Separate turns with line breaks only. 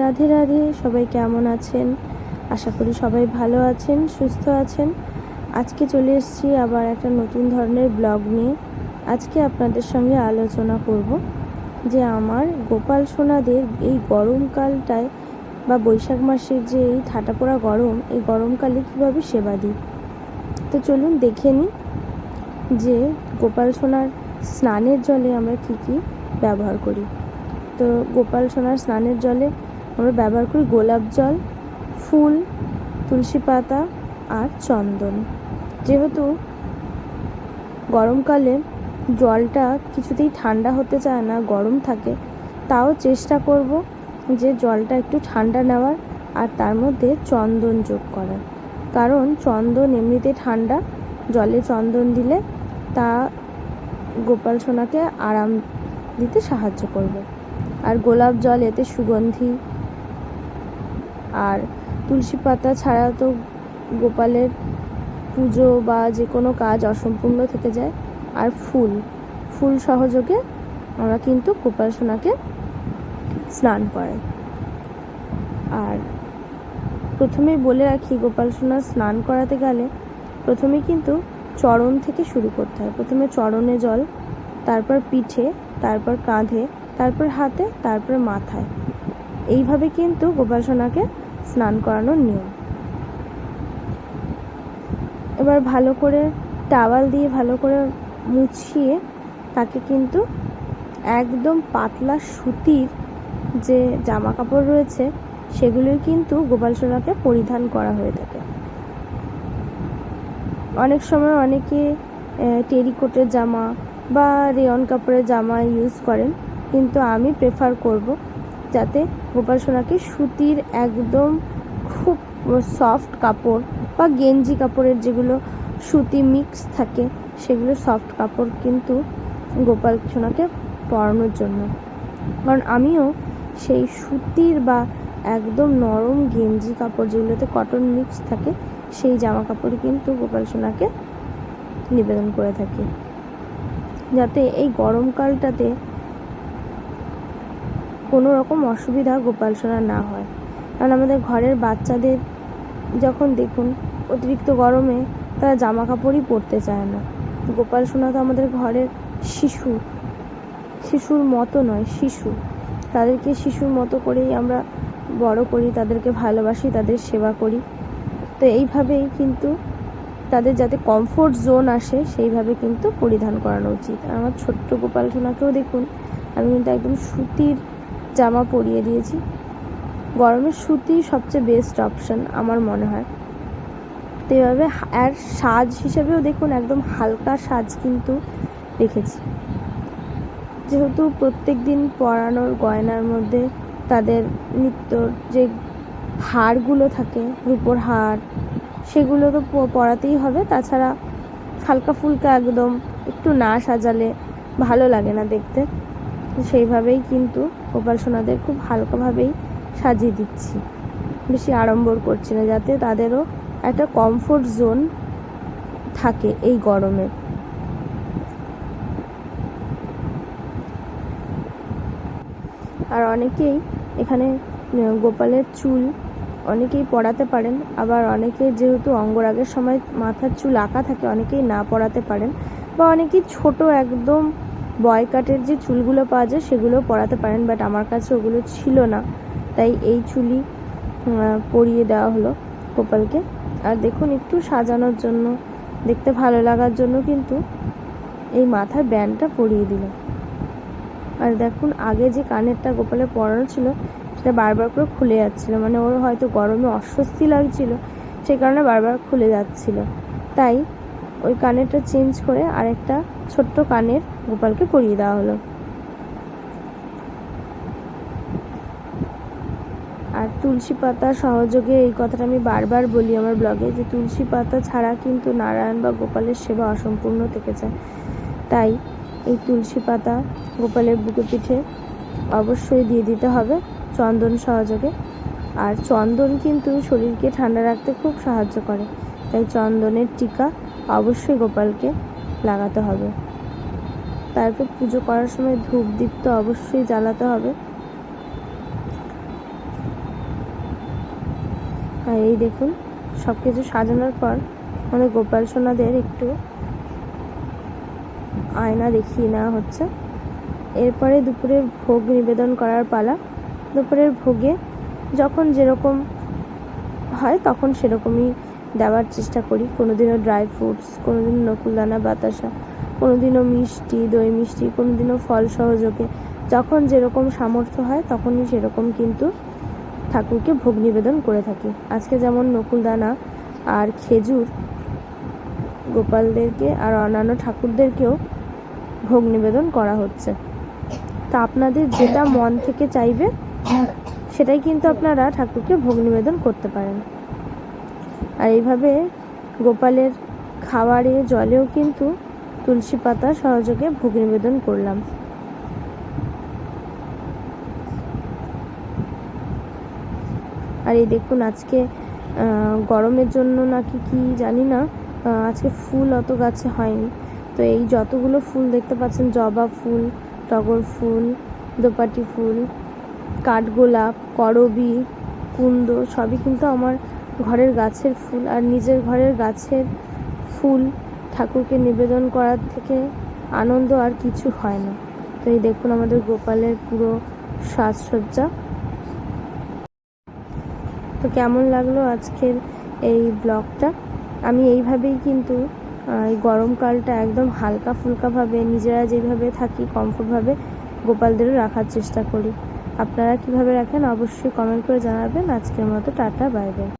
রাধে রাধে, সবাই কেমন আছেন? আশা করি সবাই ভালো আছেন, সুস্থ আছেন। আজকে চলে এসেছি আবার একটা নতুন ধরনের ব্লগ নিয়ে। আজকে আপনাদের সঙ্গে আলোচনা করব যে আমার গোপাল সোনাদের এই গরমকালটায় বা বৈশাখ মাসের যে এই ঠাটা পোড়া গরম, এই গরমকালে কীভাবে সেবা দিই? তো চলুন দেখে নিই যে গোপাল সোনার স্নানের জলে আমরা কি কি ব্যবহার করি। তো গোপাল সোনার স্নানের জলে আমরা ব্যবহার করি গোলাপ জল, ফুল, তুলসী পাতা আর চন্দন। যেহেতু গরমকালে জলটা কিছুতেই ঠান্ডা হতে চায় না, গরম থাকে, তাও চেষ্টা করব যে জলটা একটু ঠান্ডা নেওয়ার আর তার মধ্যে চন্দন যোগ করার। কারণ চন্দন এমনিতে ঠান্ডা, জলে চন্দন দিলে তা গোপাল সোনাকে আরাম দিতে সাহায্য করবে। আর গোলাপ জল এতে সুগন্ধি আর তুলসী পাতা ছাড়া তো গোপালের পুজো বা যে কোনো কাজ অসম্পূর্ণ থেকে যায়। আর ফুল ফুল সহযোগে আমরা কিন্তু গোপাল সোনাকে স্নান করাই। আর প্রথমেই বলে রাখি, গোপাল সোনা স্নান করাতে গেলে প্রথমে কিন্তু চরণ থেকে শুরু করতে হয়। প্রথমে চরণে জল, তারপর পিঠে, তারপর কাঁধে, তারপর হাতে, তারপর মাথায়। এইভাবে কিন্তু গোপাল সোনাকে স্নান করানোর নিয়ম। এবার ভালো করে টাওয়াল দিয়ে ভালো করে মুছিয়ে তাকে কিন্তু একদম পাতলা সুতির যে জামা কাপড় রয়েছে, সেগুলোই কিন্তু গোপাল সোনাকে পরিধান করা হয়ে থাকে। অনেক সময় অনেকে টেরিকোটের জামা বা রেয়ন কাপড়ের জামা ইউজ করেন, কিন্তু আমি প্রেফার করব যাতে গোপাল সোনাকে সুতির একদম খুব সফট কাপড় বা গেঞ্জি কাপড়ের যেগুলো সুতি মিক্স থাকে, সেগুলো সফট কাপড় কিন্তু গোপাল সোনাকে পরানোর জন্য। কারণ আমিও সেই সুতির বা একদম নরম গেঞ্জি কাপড় যেগুলোতে কটন মিক্স থাকে, সেই জামা কাপড় কিন্তু গোপাল সোনাকে নিবেদন করে থাকি। যাতে এই গরমকালটাতে কোনো রকম অসুবিধা গোপাল সোনা না হয়। কারণ আমাদের ঘরের বাচ্চাদের যখন দেখুন, অতিরিক্ত গরমে তারা জামা কাপড়ই পরতে চায় না। গোপাল সোনা তো আমাদের ঘরের শিশু। শিশুর মতো নয়, শিশু। তাদেরকে শিশুর মতো করেই আমরা বড় করি, তাদেরকে ভালোবাসি, তাদের সেবা করি। তো এইভাবেই কিন্তু তাদের যাতে কমফোর্ট জোন আসে, সেইভাবে কিন্তু পরিধান করানো উচিত। আর আমার ছোট্ট গোপাল সোনাকেও দেখুন, আমি কিন্তু একদম সুতির জামা পরিয়ে দিয়েছি। গরমের সুতি সবচেয়ে বেস্ট অপশান আমার মনে হয়। তো এভাবে আর সাজ হিসেবেও দেখুন একদম হালকা সাজ কিন্তু রেখেছি। যেহেতু প্রত্যেক দিন পরানোর গয়নার মধ্যে তাদের নিত্যর যে হারগুলো থাকে, রূপোর হার, সেগুলো তো পরাতেই হবে। তাছাড়া হালকা ফুলকা একদম একটু না সাজালে ভালো লাগে না দেখতে। সেইভাবেই কিন্তু গোপাল সোনাদের খুব হালকাভাবেই সাজিয়ে দিচ্ছি। বেশি আড়ম্বর করছি না, যাতে তাদেরও একটা কমফোর্ট জোন থাকে এই গরমে। আর অনেকেই এখানে গোপালের চুল অনেকেই পড়াতে পারেন, আবার অনেকে যেহেতু অঙ্গরাগের সময় মাথার চুল আঁকা থাকে, অনেকেই না পড়াতে পারেন, বা অনেকেই ছোট একদম বয় কাটের যে চুলগুলো পাওয়া যায় সেগুলো পরাতে পারেন বাট আমার কাছে ওগুলো ছিল না। তাই এই চুলই পরিয়ে দেওয়া হলো গোপালকে আর দেখুন, একটু সাজানোর জন্য, দেখতে ভালো লাগার জন্য কিন্তু এই মাথার ব্যান্ডটা পরিয়ে দিল। আর দেখুন, আগে যে কানেরটা গোপালের পরানো ছিল, সেটা বারবার করে খুলে যাচ্ছিল। মানে ওর হয়তো গরমে অস্বস্তি লাগছিল সেই কারণে বারবার খুলে যাচ্ছিল। তাই ওই কানেরটা চেঞ্জ করে আরেকটা ছোট্ট কানের গোপালকে পরিয়ে দেওয়া হলো। আর তুলসী পাতা সহযোগে এই কথাটা আমি বারবার বলি আমার ব্লগে যে তুলসী পাতা ছাড়া কিন্তু নারায়ণ বা গোপালের সেবা অসম্পূর্ণ থেকে যায় তাই এই তুলসী পাতা গোপালের বুকে পিঠে অবশ্যই দিয়ে দিতে হবে চন্দন সহযোগে। আর চন্দন কিন্তু শরীরকে ঠান্ডা রাখতে খুব সাহায্য করে। তাই চন্দনের টিকা অবশ্যই গোপালকে লাগাতে হবে। তারপর পুজো করার সময় ধূপ দীপ তো অবশ্যই জ্বালাতে হবে। আর এই দেখুন সব কিছু সাজানোর পর আমাদের গোপাল সোনাদের একটু আয়না দেখিয়ে নেওয়া হচ্ছে। এরপরে দুপুরের ভোগ নিবেদন করার পালা। দুপুরের ভোগে যখন যেরকম হয় তখন সেরকমই দেওয়ার চেষ্টা করি। কোনোদিনও ড্রাই ফ্রুটস কোনোদিন নকুলদানা, বাতাসা, কোনোদিনও মিষ্টি, দই মিষ্টি, কোনোদিনও ফল সহযোগে। যখন যেরকম সামর্থ্য হয়, তখনই সেরকম কিন্তু ঠাকুরকে ভোগ নিবেদন করে থাকি। আজকে যেমন নকুলদানা আর খেজুর গোপালদেরকে আর অন্যান্য ঠাকুরদেরকেও ভোগ নিবেদন করা হচ্ছে। তা আপনাদের যেটা মন থেকে চাইবে, সেটাই কিন্তু আপনারা ঠাকুরকে ভোগ নিবেদন করতে পারেন। আর এইভাবে গোপালের খাবারে জলেও কিন্তু তুলসী পাতা সহযোগে ভোগ নিবেদন করলাম। আর এই দেখুন আজকে গরমের জন্য নাকি কি জানি না আজকে ফুল অত গাছে হয়নি। তো এই যতগুলো ফুল দেখতে পাচ্ছেন, জবা ফুল, টগর ফুল, দোপাটি ফুল, কাঠগোলাপ, করবি কুন্দ সবই কিন্তু আমার ঘরের গাছের ফুল আর নিজের ঘরের গাছের ফুল ঠাকুরকে নিবেদন করার থেকে আনন্দ আর কিছু হয় না। তো এই দেখুন আমাদের গোপালের পুরো সাজসজ্জা। তো কেমন লাগল আজকের এই ব্লগটা? আমি এইভাবেই কিন্তু এই গরমকালটা একদম হালকা ফুলকাভাবে, নিজেরা যেভাবে থাকি কমফোর্টভাবে গোপালদেরও রাখার চেষ্টা করি। আপনারা কীভাবে রাখেন অবশ্যই কমেন্ট করে জানাবেন। আজকের মতো টাটা, বাই বাই।